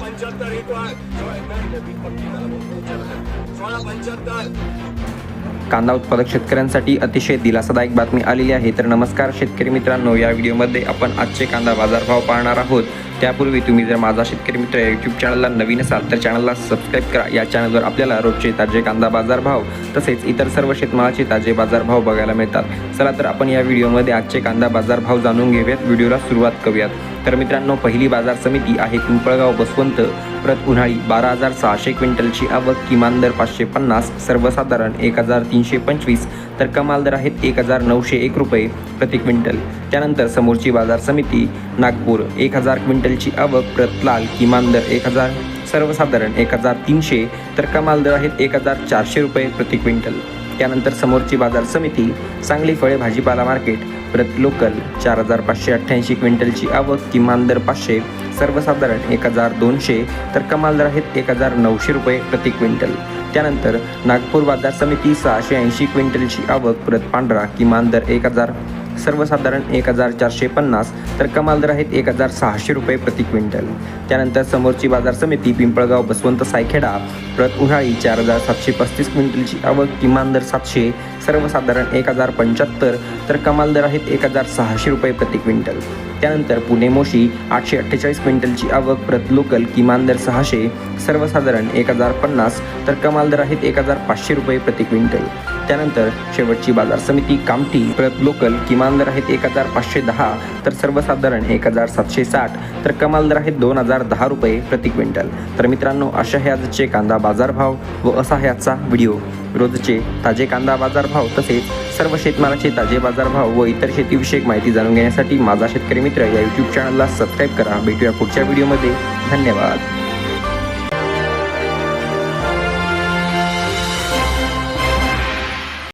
पंच्याहत्तर एक सोळा पंच्याहत्तर कांदा उत्पादक शेतकऱ्यांसाठी अतिशय दिलासादायक बातमी आलेली आहे. तर नमस्कार शेतकरी मित्रांनो या व्हिडिओमध्ये आपण आजचे कांदा बाजारभाव पाहणार आहोत. त्यापूर्वी तुम्ही जर माझा शेतकरी मित्र यूट्यूब चॅनलला नवीन असाल तर चॅनलला सबस्क्राईब करा. या चॅनलवर आपल्याला रोजचे ताजे कांदा बाजारभाव तसेच इतर सर्व शेतमालाचे ताजे बाजारभाव बघायला मिळतात. चला तर आपण या व्हिडिओमध्ये आजचे कांदा बाजारभाव जाणून घेऊयात. व्हिडिओला सुरुवात करूयात. तर मित्रांनो पहिली बाजार समिती आहे पिंपळगाव बसवंत. प्रत उन्हाळी बारा हजार सहाशे क्विंटलची आवक किमान दर पाचशे पन्नास सर्वसाधारण एक हजार तीनशे पंचवीस तर कमाल दर आहेत एक हजार नऊशे एक रुपये प्रति क्विंटल. त्यानंतर समोरची बाजार समिती नागपूर एक हजार क्विंटलची आवक प्रत लाल किमान दर एक हजार सर्वसाधारण एक हजार तीनशे तर कमाल दर आहेत एक हजार चारशे रुपये प्रति क्विंटल. त्यानंतर समोरची बाजार समिती सांगली फळे भाजीपाला मार्केट प्रत लोकल चार हजार पाचशे अठ्ठ्याऐंशी क्विंटलची आवक किमान दर पाचशे सर्वसाधारण एक हजार दोनशे तर कमाल दर आहेत एक हजार नऊशे रुपये प्रति क्विंटल. त्यानंतर नागपूर बाजार समिती सहाशे ऐंशी क्विंटलची आवक प्रत पांढरा किमान दर एक हजार सर्वसाधारण एक हजार चारशे पन्नास तर कमाल दर आहेत एक हजार सहाशे रुपये प्रति क्विंटल. त्यानंतर समोरची बाजार समिती पिंपळगाव बसवंत सायखेडा प्रत उन्हाळी चार हजार सातशे पस्तीस क्विंटलची आवक किमान दर सातशे सर्वसाधारण एक हजार पंच्याहत्तर तर कमाल दर आहेत एक हजार सहाशे रुपये प्रति क्विंटल. त्यानंतर पुणे मोशी आठशे अठ्ठेचाळीस क्विंटलची आवक प्रत लोकल किमान दर सहाशे सर्वसाधारण एक हजार पन्नास तर कमाल दर आहेत एक हजार पाचशे रुपये प्रति क्विंटल. त्यानंतर शेवटची बाजार समिती कामठी प्रत लोकल किमान दर आहेत एक हजार पाचशे दहा तर सर्वसाधारण एक हजार सातशे साठ तर कमाल दर आहेत दोन हजार दहा रुपये प्रति क्विंटल. तर मित्रांनो अशा हे आजचे कांदा बाजारभाव व असा हे आजचा व्हिडिओ. रोजचे ताजे कांदा बाजारभाव तसेच सर्व शेतमालाचे ताजे बाजारभाव व इतर शेतीविषयक माहिती जाणून घेण्यासाठी माझा शेतकरी मित्र या यूट्यूब चॅनलला सबस्क्राईब करा. भेटूया पुढच्या व्हिडिओमध्ये धन्यवाद.